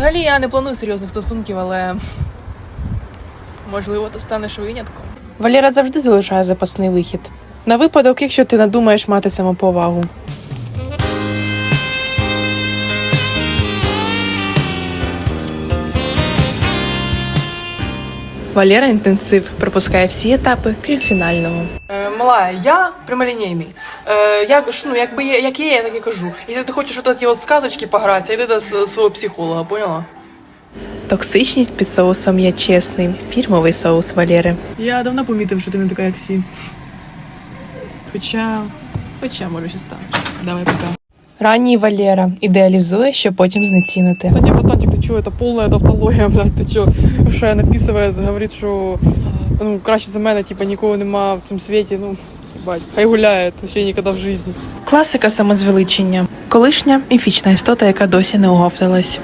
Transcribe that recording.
Взагалі я не планую серйозних стосунків, але можливо ти станеш винятком. Валера завжди залишає запасний вихід. На випадок, якщо ти надумаєш мати самоповагу. Валера інтенсив пропускає всі етапи, крім фінального. Е, мала, я прямолінійний. Е, як, ж, ну, якби є, як є, я так і кажу. Якщо ти хочеш от ті от сказочки погратися, йди до свого психолога, поняла? Токсичність під соусом я чесний. Фірмовий соус Валери. Я давно помітив, що ти не така, як всі. Хоча. Хоча, може, ще стане. Давай пока. Ранній Валера ідеалізує, щоб потім знецінити. Да не, братанчик, ты чё, это полная тавтология, блядь, ты чё? Душа написывает, говорит, що ну, краще за мене, типа, нікого нема в цьому світі, ну, бать, хай гуляє, вообще ніколи в житті. Класика самозвеличення. Колишня міфічна істота, яка досі не оговталась.